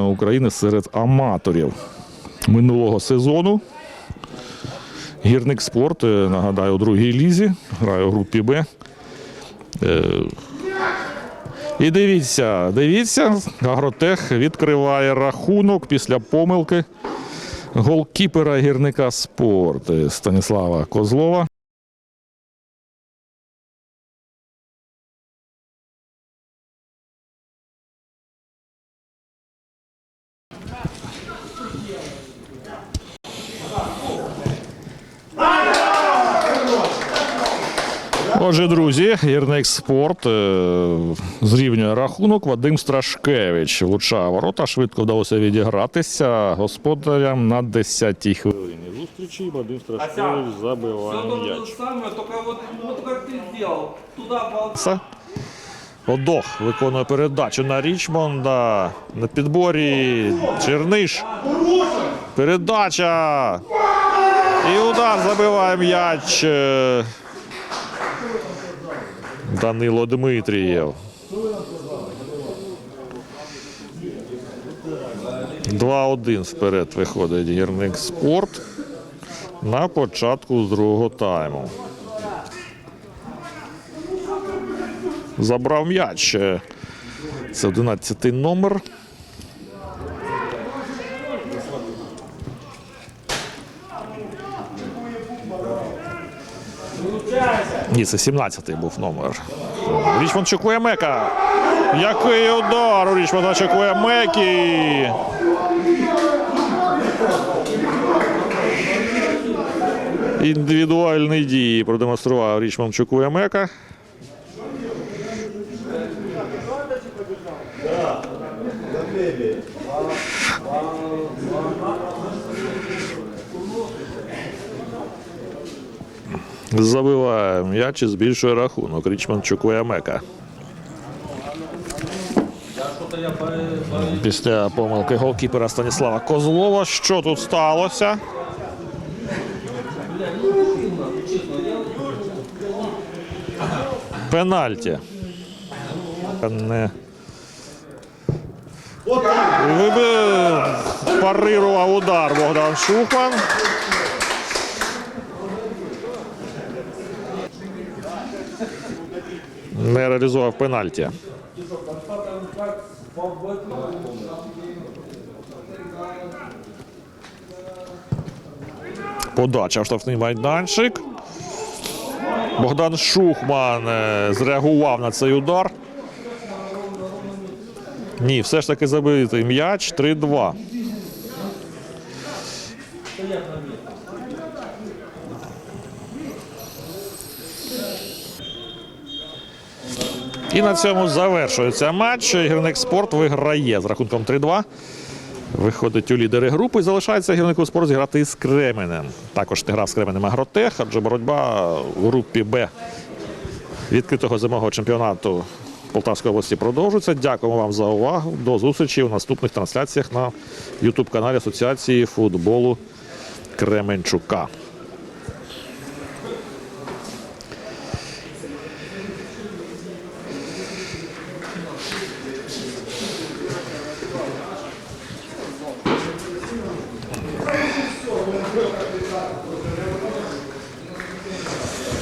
України серед аматорів минулого сезону. Гірник спорт, е, нагадаю, у другій лізі, грає у групі Б. Е, І дивіться, дивіться, Агротех відкриває рахунок після помилки голкіпера гірника спорт е, Станіслава Козлова. Отже, друзі, гірник спорт е, зрівнює рахунок. Вадим Страшкевич влучає ворота. Швидко вдалося відігратися господарям на 10-й хвилині. Зустрічі Вадим Страшкевич забиває м'яч. Це Одох виконує передачу на Річмонда. На підборі Черниш. Передача. І удар забиває м'яч. Данило Дмитрієв. 2-1 вперед виходить гірник спорт на початку другого тайму. Забрав м'яч. Це 11 номер. Ні, це 17-й був номер. Річмонд чекує Мека. Який удар у Річмонда чекує Мекі. Індивідуальні дії продемонстрував Річмонд чекує Мека. Забиває м'яч і збільшує рахунок. Річмонд чекує Мека. Після помилки голкіпера Станіслава Козлова. Що тут сталося? Пенальті. Не парирував удар Богдан Шухман. Не реалізував пенальті. Подача в штрафний майданчик. Богдан Шухман е, зреагував на цей удар. Ні, все ж таки забитий м'яч 3-2. І на цьому завершується матч. Гірник спорт виграє з рахунком 3-2. Виходить у лідери групи і залишається гірнику спорт зіграти із Кременем. Також не грав з Кременем Агротех, адже боротьба в групі Б відкритого зимового чемпіонату Полтавської області продовжується. Дякуємо вам за увагу. До зустрічі у наступних трансляціях на Ютуб каналі Асоціації футболу Кременчука.